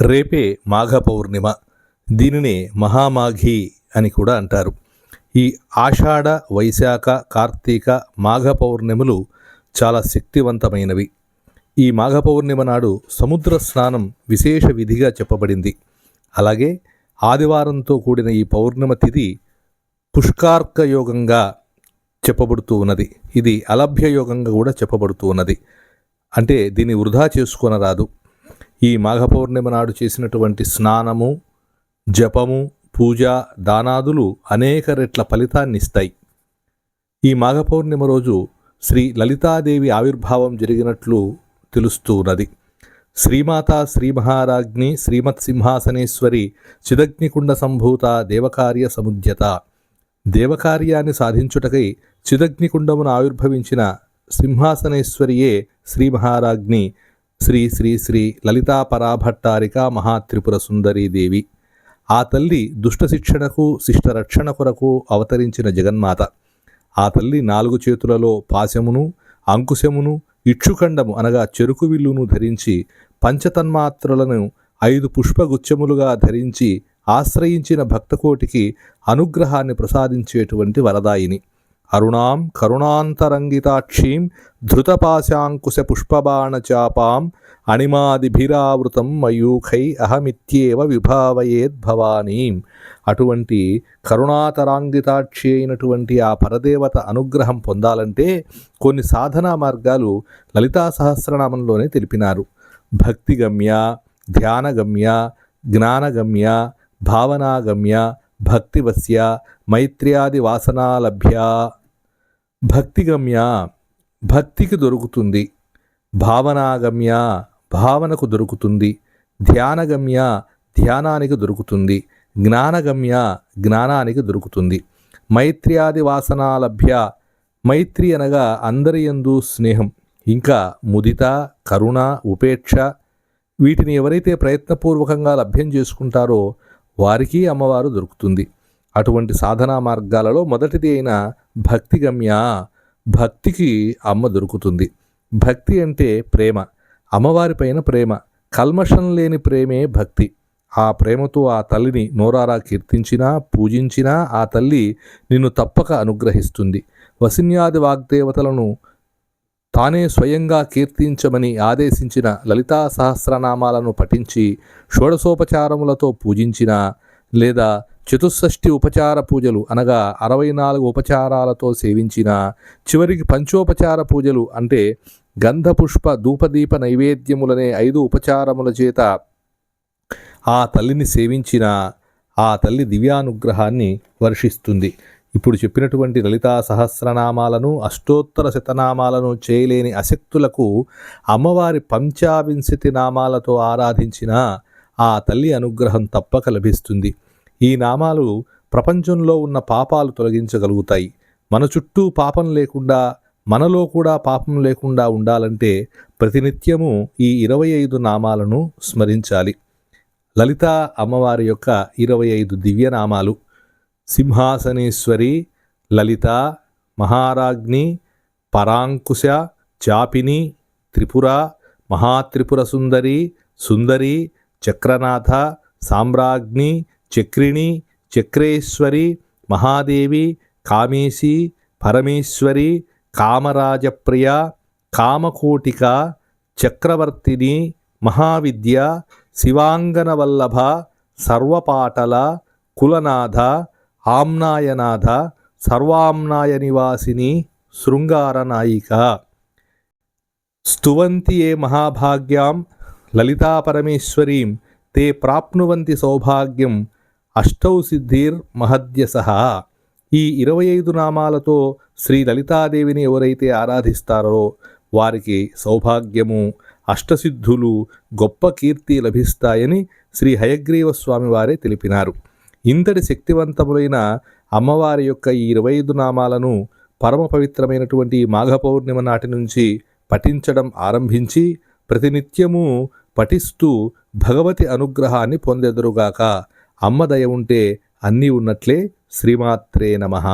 రేపే మాఘ పౌర్ణిమ దీనినే మహామాఘి అని కూడా అంటారు. ఈ ఆషాఢ వైశాఖ కార్తీక మాఘ పౌర్ణిమలు చాలా శక్తివంతమైనవి. ఈ మాఘ పౌర్ణిమ నాడు సముద్ర స్నానం విశేష విధిగా చెప్పబడింది. అలాగే ఆదివారంతో కూడిన ఈ పౌర్ణిమ తిథి పుష్కార్క యోగంగా చెప్పబడుతూ ఉన్నది. ఇది అలభ్య యోగంగా కూడా చెప్పబడుతూ ఉన్నది. అంటే దీన్ని వృధా చేసుకొనరాదు. ఈ మాఘ పౌర్ణిమ నాడు చేసినటువంటి స్నానము జపము పూజ దానాదులు అనేక రెట్ల ఫలితాన్ని ఇస్తాయి ఈ మాఘ పౌర్ణిమ రోజు శ్రీ లలితాదేవి ఆవిర్భావం జరిగినట్లు తెలుస్తూ ఉన్నది. శ్రీమాత శ్రీ మహారాజ్ని శ్రీమత్ సింహాసనేశ్వరి చిదగ్నికుండ సంభూత దేవకార్య సముద్యత. దేవకార్యాన్ని సాధించుటకై చిదగ్నికుండమును ఆవిర్భవించిన సింహాసనేశ్వరియే శ్రీ మహారాజ్ని శ్రీ శ్రీ శ్రీ లలితా పరాభట్టారిక మహాత్రిపుర సుందరీదేవి ఆ తల్లి దుష్ట శిక్షణకు శిష్ట రక్షణ కొరకు అవతరించిన జగన్మాత. ఆ తల్లి నాలుగు చేతులలో పాశమును అంకుశమును ఇక్షుఖండము అనగా చెరుకు విల్లును ధరించి పంచతన్మాత్రులను ఐదు పుష్పగుచ్చములుగా ధరించి ఆశ్రయించిన భక్తకోటికి అనుగ్రహాన్ని ప్రసాదించేటువంటి వరదాయిని. అరుణాం కరుణాంతరంగితాక్షీం ధృతపాశాంకుశ పుష్పబాణచాపాం అణిమాదిభిరావృతం మయూఖై అహమిత్యేవ విభావయేద్భవానీం అటువంటి కరుణాతరాంగితాక్షి అయినటువంటి ఆ పరదేవత అనుగ్రహం పొందాలంటే కొన్ని సాధనా మార్గాలు లలితా సహస్రనామంలోనే తెలిపినారు. భక్తిగమ్య ధ్యానగమ్య జ్ఞానగమ్య భావనాగమ్య భక్తివస్య మైత్ర్యాది వాసనాలభ్య భక్తిగమ్య భక్తికి దొరుకుతుంది. భావనాగమ్య భావనకు దొరుకుతుంది. ధ్యానగమ్య ధ్యానానికి దొరుకుతుంది. జ్ఞానగమ్య జ్ఞానానికి దొరుకుతుంది. మైత్ర్యాది వాసనాలభ్య మైత్రి అనగా అందరి యందు స్నేహం. ఇంకా ముదిత కరుణ ఉపేక్ష వీటిని ఎవరైతే ప్రయత్నపూర్వకంగా లభ్యం చేసుకుంటారో వారికి అమ్మవారు దొరుకుతుంది. అటువంటి సాధనా మార్గాలలో మొదటిది అయిన భక్తి గమ్య భక్తికి అమ్మ దొరుకుతుంది. భక్తి అంటే ప్రేమ అమ్మవారిపైన ప్రేమ కల్మషం లేని ప్రేమే భక్తి. ఆ ప్రేమతో ఆ తల్లిని నోరారా కీర్తించినా పూజించినా ఆ తల్లి నిన్ను తప్పక అనుగ్రహిస్తుంది. వసిన్యాది వాగ్దేవతలను తానే స్వయంగా కీర్తించమని ఆదేశించిన లలితా సహస్రనామాలను పఠించి షోడశోపచారములతో పూజించిన లేదా చతుషష్ఠి ఉపచార పూజలు అనగా అరవై నాలుగు ఉపచారాలతో సేవించిన చివరికి పంచోపచార పూజలు అంటే గంధపుష్ప ధూపదీప నైవేద్యములనే ఐదు ఉపచారముల చేత ఆ తల్లిని సేవించిన ఆ తల్లి దివ్యానుగ్రహాన్ని వర్షిస్తుంది. ఇప్పుడు చెప్పినటువంటి లలితా సహస్రనామాలను అష్టోత్తర శతనామాలను చేయలేని అశక్తులకు అమ్మవారి పంచావింశతి నామాలతో ఆరాధించిన ఆ తల్లి అనుగ్రహం తప్పక లభిస్తుంది. ఈ నామాలు ప్రపంచంలో ఉన్న పాపాలు తొలగించగలుగుతాయి. మన చుట్టూ పాపం లేకుండా మనలో కూడా పాపం లేకుండా ఉండాలంటే ప్రతినిత్యము ఈ ఇరవై ఐదు నామాలను స్మరించాలి. లలిత అమ్మవారి యొక్క ఇరవై ఐదు దివ్యనామాలు. సింహాసనేశ్వరి లలిత మహారాజ్ని పరాంకుశ చాపిని త్రిపుర మహాత్రిపుర సుందరి సుందరి చక్రనాథ సామ్రాజ్ఞి చక్రిణి చక్రేశ్వరి మహాదేవి కామేశి పరమేశ్వరి కామరాజప్రియ కామకోటిక చక్రవర్తిని మహావిద్య శివాంగనవల్లభ సర్వపాటల కులనాథ ఆమ్నాయనాథ సర్వామ్నాయ నివాసిని శృంగారనాయిక. స్తువంతి ఏ మహాభాగ్యాం లలితాపరమేశ్వరీం తే ప్రాప్నువంతి సౌభాగ్యం అష్టౌ సిద్ధిర్ మహద్యస. ఈ ఇరవై ఐదు నామాలతో శ్రీ లలితాదేవిని ఎవరైతే ఆరాధిస్తారో వారికి సౌభాగ్యము అష్టసిద్ధులు గొప్ప కీర్తి లభిస్తాయని శ్రీ హయగ్రీవ వారే తెలిపినారు. ఇంతటి శక్తివంతములైన అమ్మవారి యొక్క ఈ ఇరవై ఐదు నామాలను పరమ పవిత్రమైనటువంటి మాఘ పౌర్ణిమ నాటి నుంచి పఠించడం ఆరంభించి ప్రతినిత్యము పఠిస్తూ భగవతి అనుగ్రహాన్ని పొందెదరుగాక. అమ్మ దయ ఉంటే అన్నీ ఉన్నట్లే శ్రీమాత్రే నమః.